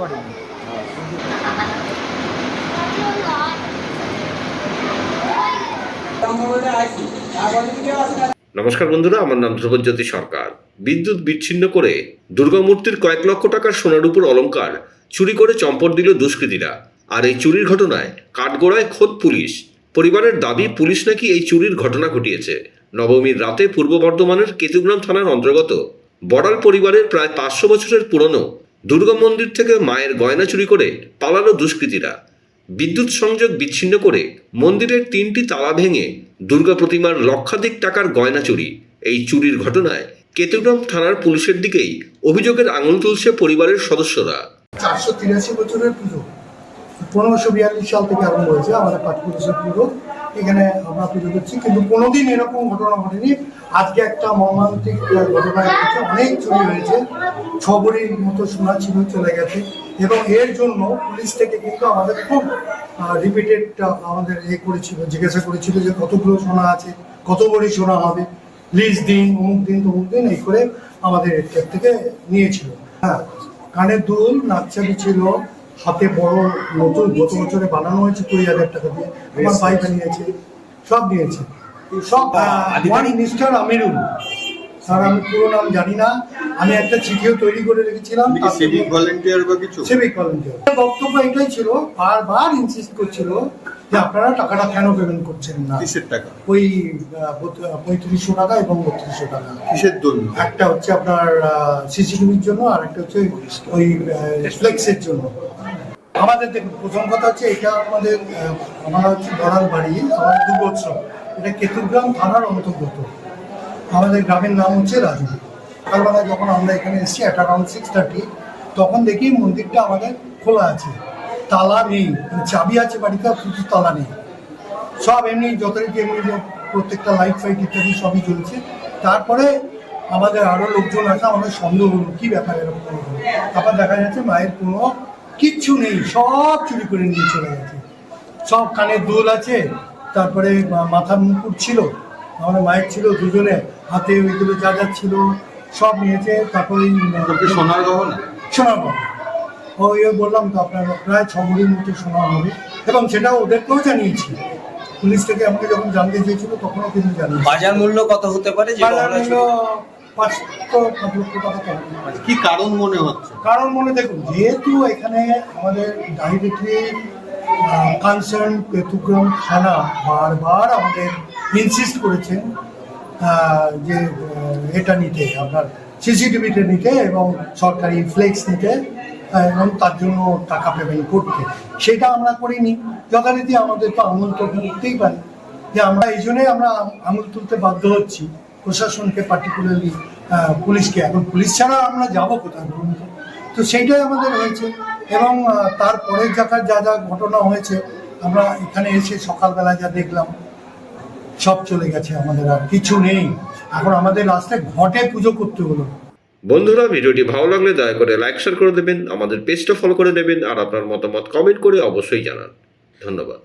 বলতে পারিনি নমস্কার বন্ধুরা, আমার নাম ধ্রুবজ্যোতি সরকার। বিদ্যুৎ বিচ্ছিন্ন করে দুর্গামূর্তির কয়েক লক্ষ টাকার সোনার উপর অলংকার চুরি করে চম্পট দিল দুষ্কৃতীরা। আর এই চুরির ঘটনায় কাঠগোড়ায় খোদ পুলিশ। পরিবারের দাবি, পুলিশ নাকি এই চুরির ঘটনা ঘটিয়েছে। নবমীর রাতে পূর্ব বর্ধমানের কেতুগ্রাম থানার অন্তর্গত বড়াল পরিবারের প্রায় পাঁচশো বছরের পুরনো দুর্গা মন্দির থেকে মায়ের গয়না চুরি করে পালালো দুষ্কৃতীরা। বিদ্যুৎ সংযোগ বিচ্ছিন্ন করে মন্দিরের তিনটি তালা ভেঙে দুর্গা প্রতিমার লক্ষাধিক টাকার গয়না চুরি। এই চুরির ঘটনায় কেতুগ্রাম থানার পুলিশের দিকেই অভিযোগের আঙুল তুলছে পরিবারের সদস্যরা। চারশো তিরাশি বছরের পুজো। পনেরোশো বিয়াল্লিশ সাল থেকে আরম্ভ হয়েছে আমাদের পুলিশের পুজো। এখানে আমরা পুজো করছি কিন্তু কোনোদিন এরকম ঘটনা ঘটেনি। আজকে একটা মর্মান্তিক ঘটনা ঘটেছে, অনেক চুরি হয়েছে, ছবরির মতো সোনা ছিল চলে গেছে, এবং এর জন্য পুলিশ থেকে কিন্তু আমাদের খুব রিপিটেড আমাদের এ করেছিল, জিজ্ঞাসা করেছিল যে কতগুলো সোনা আছে, কত বড়ি সোনা হবে। লিজ দিন, অমুক দিন, তমুক দিন, এই করে আমাদের এর থেকে নিয়েছিল। হ্যাঁ কানের দুল নাকচাবি ছিল হাতে বড় নতুন গত বছরে বানানো হয়েছে কুড়ি হাজার টাকা দিয়ে। আমার ভাই বানিয়েছে সব নিয়েছে সব মিস্টার আমিরুল। স্যার আমি পুরো নাম জানি না। আমি একটা চিঠিও তৈরি করে রেখেছিলাম। সিভিক ভলেন্টিয়ার বা কিছু? সিভিক ভলেন্টিয়ার বক্তব্য এটাই ছিল বারবার ইনসিস্ট করছিল যে আপনারা টাকাটা কেন পেমেন্ট করছেন না? কিসের টাকা? ওই পঁয়ত্রিশশো টাকা এবং বত্রিশশো টাকা। কিসের জন্য? একটা হচ্ছে আপনার সিসিটিভির জন্য আর একটা হচ্ছে ওই ফ্লেক্সের জন্য। আমাদের দেখুন প্রথম কথা হচ্ছে এটা আমাদের আমার হচ্ছে বড়াল বাড়ি আমার দু বছর। এটা কেতুগ্রাম থানার অন্তর্গত। আমাদের গ্রামের নাম হচ্ছে রাজু। সকালবেলা যখন আমরা এখানে এসেছি অ্যাট অ্যারাউন্ড সিক্স থার্টি তখন দেখি মন্দিরটা আমাদের খোলা আছে। তালা নেই মানে চাবি আছে বাড়িতে কিন্তু তালা নেই। সব এমনি যথারীতি এমনি প্রত্যেকটা লাইট ফাইট ইত্যাদি সবই চলছে। তারপরে আমাদের আরও লোকজন আছে, আমাদের সন্দেহ হলো, কি ব্যাপার এরকম? তারপর দেখা যাচ্ছে মায়ের কোনো কিচ্ছু নেই, সব চুরি করে নিয়ে চলে গেছে। সব কানের দুল আছে, তারপরে মাথার মুকুট ছিল আমাদের মায়ের ছিল দুজনে হাতে ওইগুলো যা যা ছিল সব নিয়েছে তারপরে ওই, আহ, তোকে সোনার গহনা। ওই ওই বললাম তো আপনার প্রায় ছ ভরির মতো সোনা হবে। এবং সেটা ওদেরকেও জানিয়েছি পুলিশ থেকে আমাকে যখন জানতে চেয়েছিল তখনও কিন্তু জানিয়েছি বাজার মূল্য কত হতে পারে বাজার মূল্য চুরি? পাঁচ লক্ষ টাকা কি কারণ মনে হচ্ছে? কারণ মনে দেখুন যেহেতু এখানে আমাদের ডাইরেক্টলি কনসার্ন পেতুগ্রাম থানা বারবার আমাদের ইনসিস্ট করেছেন যে এটা নিতে, আপনার সিসিটিভিটা নিতে এবং সরকারি ফ্লেক্স নিতে এবং তার জন্য টাকা পেমেন্ট করতে। সেটা আমরা করিনি। যথারীতি আমাদের তো আঙুল তো করতেই পারি। যে আমরা এই জন্যই আমরা আঙুল তুলতে বাধ্য হচ্ছি প্রশাসনকে পার্টিকুলারলি পুলিশকে। এখন পুলিশ ছাড়া আমরা যাব কোথায় বলুন? তো সেইটাই আমাদের হয়েছে। এবং তার তারপরের জায়গার যা যা ঘটনা হয়েছে, আমরা এখানে এসে সকালবেলা যা দেখলাম, সব চলে গেছে আমাদের আর কিছু নেই। এখন আমাদের রাস্তায় ঘটে পুজো করতে হলো। বন্ধুরা, ভিডিওটি ভালো লাগলে দয়া করে লাইক শেয়ার করে দেবেন, আমাদের পেজটা ফলো করে নেবেন আর আপনার মতামত কমেন্ট করে অবশ্যই জানান। ধন্যবাদ।